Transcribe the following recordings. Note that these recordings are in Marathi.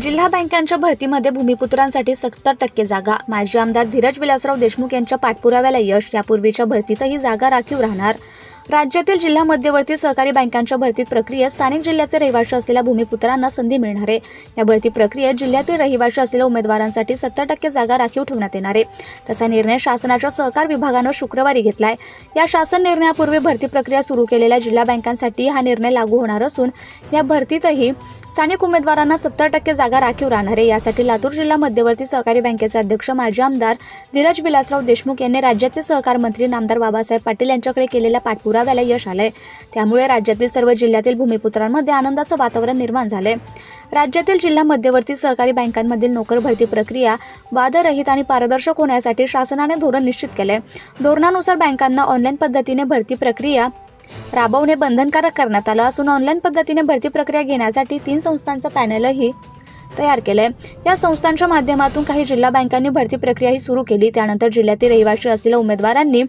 जिल्हा बँकांच्या भरतीमध्ये भूमिपुत्रांसाठी सत्तर टक्के जागा. माजी आमदार धीरज विलासराव देशमुख यांच्या पाठपुराव्याला यश. यापूर्वीच्या भरतीतही जागा राखीव राहणार. राज्यातील जिल्हा मध्यवर्ती सहकारी बँकांच्या भरतीत प्रक्रियेत स्थानिक जिल्ह्याचे रहिवाशी असलेल्या भूमिपुत्रांना संधी मिळणार आहे. या भरती प्रक्रियेत जिल्ह्यातील रहिवाशी असलेल्या उमेदवारांसाठी सत्तर टक्के जागा राखीव ठेवण्यात येणार आहे. तसा निर्णय शासनाच्या सहकार विभागानं शुक्रवारी घेतलाय. या शासन निर्णयापूर्वी भरती प्रक्रिया सुरू केलेल्या जिल्हा बँकांसाठी हा निर्णय लागू होणार असून या भरतीतही स्थानिक उमेदवारांना सत्तर टक्के जागा राखीव राहणार आहे. यासाठी लातूर जिल्हा मध्यवर्ती सहकारी बँकेचे अध्यक्ष माजी आमदार धीरज विलासराव देशमुख यांनी राज्याचे सहकार मंत्री नामदार बाबासाहेब पाटील यांच्याकडे केलेल्या पुराव्याला यश आलंय. त्यामुळे राज्यातील सर्व जिल्ह्यातील भूमिपुत्रांमध्ये आनंदाचं वातावरण निर्माण झालंय. राज्यातील जिल्हा मध्यवर्ती सहकारी बँकांमधील नोकर भरती प्रक्रिया वादरहित आणि पारदर्शक होण्यासाठी शासनाने धोरण निश्चित केलंय. धोरणानुसार बँकांना ऑनलाईन पद्धतीने भरती प्रक्रिया राबवणे बंधनकारक करण्यात आलं असून ऑनलाईन पद्धतीने भरती प्रक्रिया घेण्यासाठी तीन संस्थांचं पॅनलही तयार केलंय. या संस्थांच्या माध्यमातून काही जिल्हा बँकांनी भरती प्रक्रियाही सुरू केली. त्यानंतर जिल्ह्यातील रहिवाशी असलेल्या उमेदवारांनी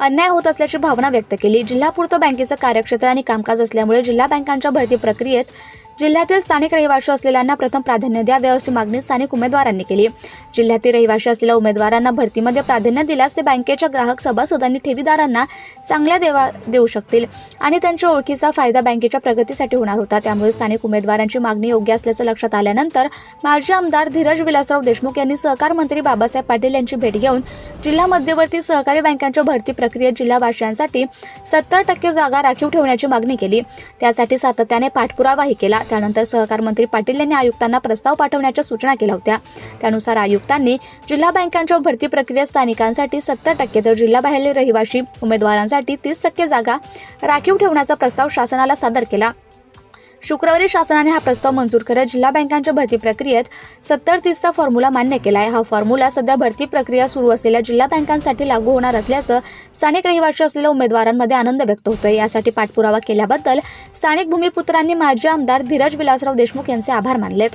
अन्याय होत असल्याची भावना व्यक्त केली. जिल्हापुरतं बँकेचं कार्यक्षेत्र आणि कामकाज असल्यामुळे जिल्हा बँकांच्या भरती प्रक्रियेत जिल्ह्यातील स्थानिक रहिवाशी असलेल्यांना प्रथम प्राधान्य द्यावे अशी मागणी स्थानिक उमेदवारांनी केली. जिल्ह्यातील रहिवाशी असलेल्या उमेदवारांना भरतीमध्ये प्राधान्य दिल्यास ते बँकेच्या ग्राहक सभासद आणि ठेवीदारांना चांगल्या देवा देऊ शकतील आणि त्यांच्या ओळखीचा फायदा बँकेच्या प्रगतीसाठी होणार होता. त्यामुळे स्थानिक उमेदवारांची मागणी योग्य असल्याचं लक्षात आल्यानंतर माजी आमदार धीरज विलासराव देशमुख यांनी सहकार मंत्री बाबासाहेब पाटील यांची भेट घेऊन जिल्हा मध्यवर्ती सहकारी बँकांच्या भरती प्रक्रियेत जिल्हावासियांसाठी सत्तर टक्के जागा राखीव ठेवण्याची मागणी केली. त्यासाठी सातत्याने पाठपुरावाही केला. त्यानंतर सहकार मंत्री पाटील यांनी आयुक्तांना प्रस्ताव पाठवण्याच्या सूचना केल्या होत्या. त्यानुसार आयुक्तांनी जिल्हा बँकांच्या भरती प्रक्रियेत स्थानिकांसाठी सत्तर टक्के तर जिल्हाबाहेरील रहिवाशी उमेदवारांसाठी तीस टक्के जागा राखीव ठेवण्याचा प्रस्ताव शासनाला सादर केला. शुक्रवारी शासनाने हा प्रस्ताव मंजूर करत जिल्हा बँकांच्या भरती प्रक्रियेत सत्तर तीसचा फॉर्म्युला मान्य केला आहे हा फॉर्म्युला सध्या भरती प्रक्रिया सुरू असलेल्या जिल्हा बँकांसाठी लागू होणार असल्याचं स्थानिक रहिवाशी असलेल्या उमेदवारांमध्ये आनंद व्यक्त होतोय. यासाठी पाठपुरावा केल्याबद्दल स्थानिक भूमिपुत्रांनी माजी आमदार धीरज विलासराव देशमुख यांचे आभार मानलेत.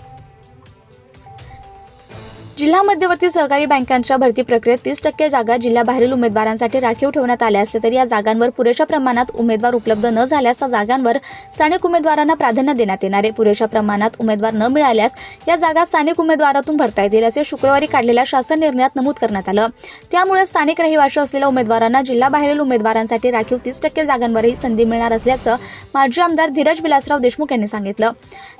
जिल्हा मध्यवर्ती सहकारी बँकांच्या भरती प्रक्रियेत तीस टक्के जागा जिल्ह्याबाहेरील उमेदवारांसाठी राखीव ठेवण्यात आल्या असल्या तरी या जागांवर पुरेशा प्रमाणात उमेदवार उपलब्ध न झाल्यास त्या जागांवर स्थानिक उमेदवारांना प्राधान्य देण्यात येणार आहे. पुरेशा प्रमाणात उमेदवार न मिळाल्यास या जागा स्थानिक उमेदवारातून भरता येतील असे शुक्रवारी काढलेल्या शासन निर्णयात नमूद करण्यात आलं. त्यामुळे स्थानिक रहिवाशी असलेल्या उमेदवारांना जिल्हाबाहेरील उमेदवारांसाठी राखीव तीस टक्के जागांवरही संधी मिळणार असल्याचं माजी आमदार धीरज विलासराव देशमुख यांनी सांगितलं.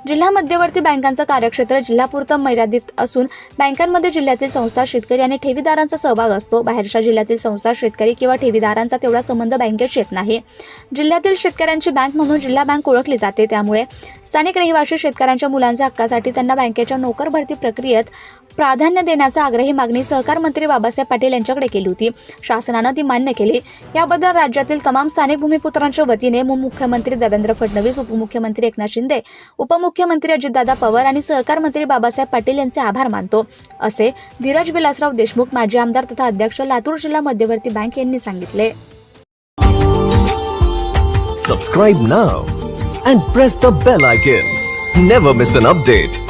जिल्हा मध्यवर्ती बँकांचं कार्यक्षेत्र जिल्हापुरतं मर्यादित असून बँका बँकांमध्ये जिल्ह्यातील संस्था शेतकरी आणि ठेवीदारांचा सहभाग असतो. बाहेरच्या जिल्ह्यातील संस्था शेतकरी किंवा ठेवीदारांचा तेवढा संबंध बँकेशी येत नाही. जिल्ह्यातील शेतकऱ्यांची बँक म्हणून जिल्हा बँक ओळखली जाते. त्यामुळे स्थानिक रहिवासी शेतकऱ्यांच्या मुलांच्या हक्कासाठी त्यांना बँकेच्या नोकर भरती प्रक्रियेत प्राधान्य देण्याचा आग्रही मागणी सहकार मंत्री बाबासाहेब पाटील यांच्याकडे केली होती शासनानं ती मान्य केली याबद्दल राज्यातील तमाम स्थानिक भूमिपुत्रांच्या वतीने मुख्यमंत्री देवेंद्र फडणवीस उपमुख्यमंत्री एकनाथ शिंदे उपमुख्यमंत्री अजितदादा पवार आणि सहकार मंत्री बाबासाहेब पाटील यांचे आभार मानतो असे धीरज विलासराव देशमुख माजी आमदार तथा अध्यक्ष लातूर जिल्हा मध्यवर्ती बँक यांनी सांगितले Subscribe now and press the bell icon. Never miss an update.